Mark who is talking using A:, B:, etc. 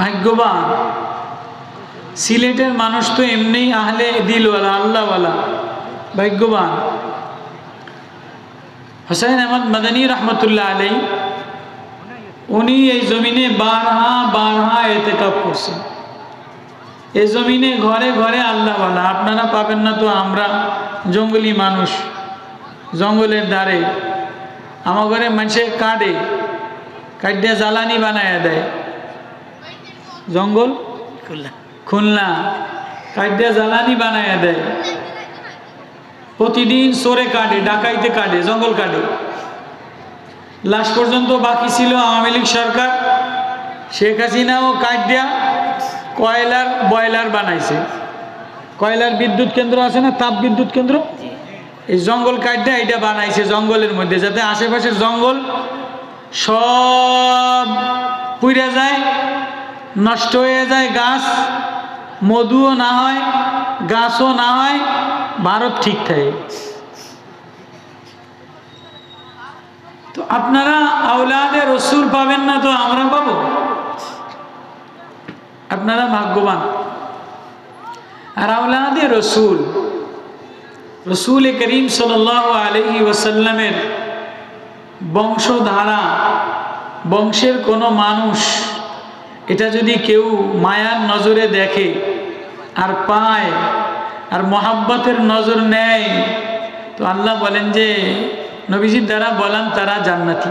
A: ভাগ্যবান। সিলেটের মানুষ তো এমনিই আহলে দিলওয়ালা, আল্লাহওয়ালা। ভাগ্যবান। হোসেন আহমদ মাদানী রহমতুল্লাহ আলাই উনি এই জমিনে বারহা বারহা এতে কাপ করছেন। এই জমিনে ঘরে ঘরে আল্লাহওয়ালা। আপনারা পাবেন না তো আমরা জঙ্গলি মানুষ, জঙ্গলের ধারে আমার ঘরে মানুষে কাটে কাটিয়া জ্বালানি বানায় দেয়। জঙ্গল? খুলনা। কাটিয়া জ্বালানি বানায় দেয়। প্রতিদিন সরে কাটে ডাকাইতে কাটে জঙ্গল কাটে। লাস্ট পর্যন্ত বাকি ছিল আওয়ামী লীগ সরকার। শেখ হাসিনাও কাট দিয়া কয়লার বয়লার বানাইছে। কয়লার বিদ্যুৎ কেন্দ্র আছে না তাপ বিদ্যুৎ কেন্দ্র? এই জঙ্গল কাটটা এটা বানাইছে জঙ্গলের মধ্যে যাতে আশেপাশের জঙ্গল সব পুড়ে যায়। নষ্ট হয়ে যায় গাছ, মধুও না হয়, গাছও না হয় ভারত ঠিক থাকে। তো আপনারা আউলাদে রসুল পাবেন না তো আমরা পাবো? আপনারা ভাগ্যবান। আর আউলাদে রসুল রসুল করিম সাল আলহি ওসাল্লামের বংশধারা, বংশের কোনো মানুষ এটা যদি কেউ মায়ার নজরে দেখে আর পায় আর মহাব্বতের নজর নেয়, তো আল্লাহ বলেন যে নবীজির দ্বারা বলেন তারা জান্নাতি।